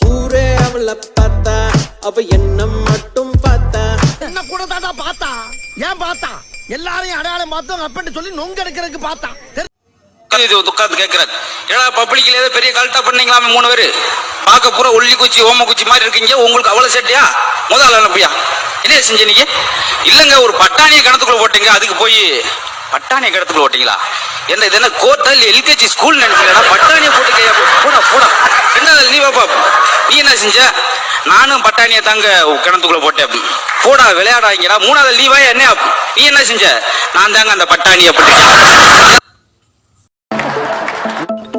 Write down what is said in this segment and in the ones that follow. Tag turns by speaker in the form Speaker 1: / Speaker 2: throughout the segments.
Speaker 1: ஊரே அவளை பார்த்தா அவ என்ன மட்டும் பார்த்தா.
Speaker 2: என்ன கூட தாண்டா பார்த்தா? ஏன் பார்த்தா? எல்லாரையும் அடையாளம் பார்த்தோம் அப்பன்னு சொல்லி நொங்க எடுக்கிறதுக்கு பார்த்தா.
Speaker 3: இது உட்கார்ந்து கேட்கிறாரு. ஏடா பப்ளிக்ல ஏதோ பெரிய கல்ட்டா பண்ணீங்களாமே மூணு பேரு? பார்க்க பூரா உள்ளி குச்சி ஓம குச்சி மாதிரி இருக்கீங்க. உங்களுக்கு அவ்வளவு சேட்டியா? முதல்ல அனுப்பியா? என்ன செஞ்ச நீங்க? இல்லங்க ஒரு பட்டாணியை கிணத்துக்குள்ள போட்டீங்க. அதுக்கு போய் பட்டாணியை கிணத்துக்குள்ள போட்டீங்களா? என்ன இது என்ன கோர்ட்டா இல்ல எல்கேஜி ஸ்கூல் நினைச்சீங்களா பட்டாணியை போட்டு கையா போடா போடா என்ன நீ பாப்பா நீ என்ன செஞ்ச? நானும் பட்டாணியை தாங்க கிணத்துக்குள்ள போட்டேன் போடா விளையாடாங்கடா மூணாவது லீவா என்ன? நீ என்ன செஞ்ச? நான் தாங்க அந்த பட்டாணியை போட்டேன்.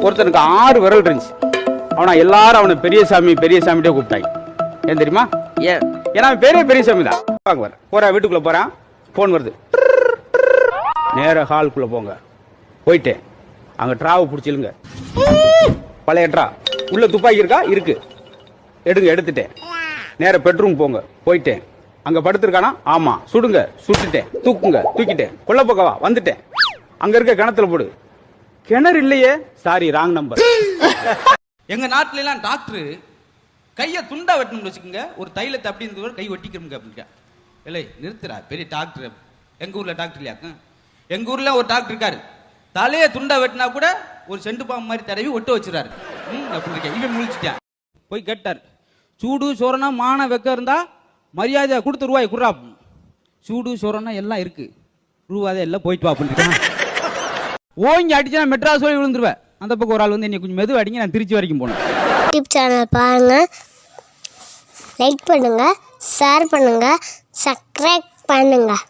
Speaker 4: ஒருத்தனுக்கு ஆறு விரல் இருந்துச்சு. அவனா எல்லாரும் அவனை பெரியசாமி பெரியசாமிட்டே கூப்பிட்டாங்க. ஏன் தெரியுமா? ஏன்? ஏன்னா பெரிய பெரியசாமி தான். பார்க்க வர போறா வீட்டுக்குள்ள போறான் ஃபோன் வருது. நேர ஹாலுக்குள்ள போங்க. போயிட்டேன் அங்க டிராவை பிடிச்சிலுங்க பழைய ட்ரா. உள்ள துப்பாக்கி இருக்கா? இருக்கு. எடுங்க எடுத்துட்டேன். நேர பெட்ரூம் போங்க. போயிட்டேன். அங்க படுத்திருக்கானா? ஆமா. சுடுங்க சுட்டுட்டேன். தூக்குங்க தூக்கிட்டேன். கொள்ள பக்கவா? வந்துட்டேன். அங்க இருக்க கிணத்துல போடு. கிணறு இல்லையே? சாரி ராங் நம்பர்
Speaker 5: எங்க நாட்டுல எல்லாம் டாக்டர் கையை துண்டா வெட்டணும்னு வச்சுக்கோங்க. ஒரு தைலத்தை அப்படி இருந்து கை ஒட்டிக்கிறோங்க அப்படிங்க இல்லை நிறுத்துறா பெரிய டாக்டர் எங்க ஊர்ல டாக்டர் இல்லையா? எங்க ஊர்ல ஒரு டாக்டர் இருக்காரு. தலையை துண்டா வெட்டினா கூட ஒரு செண்டு பாம்பு மாதிரி தடவி ஒட்ட வச்சுறாரு ம் அப்படி இருக்கேன். இவன் முழிச்சிட்டேன். போய் கேட்டார். சூடு சோறனா மான வெக்க இருந்தால் மரியாதை கொடுத்து ரூபாய் குடுறா. சூடு சோறனா எல்லாம் இருக்கு. ரூபாய் எல்லாம் போயிட்டு வா அப்படின்னு ஓங்கி அடிச்சா மெட்ராஸ் போய் விழுந்துருவேன். அந்த பக்கம் ஒரு ஆள் வந்து என்னை கொஞ்சம் மெதுவா அடிங்க நான் திருச்சி வரைக்கும் போனேன்
Speaker 6: யூடியூப் சேனல் பாருங்கள் லைக் பண்ணுங்கள் ஷேர் பண்ணுங்கள் சப்ஸ்கிரைப் பண்ணுங்கள்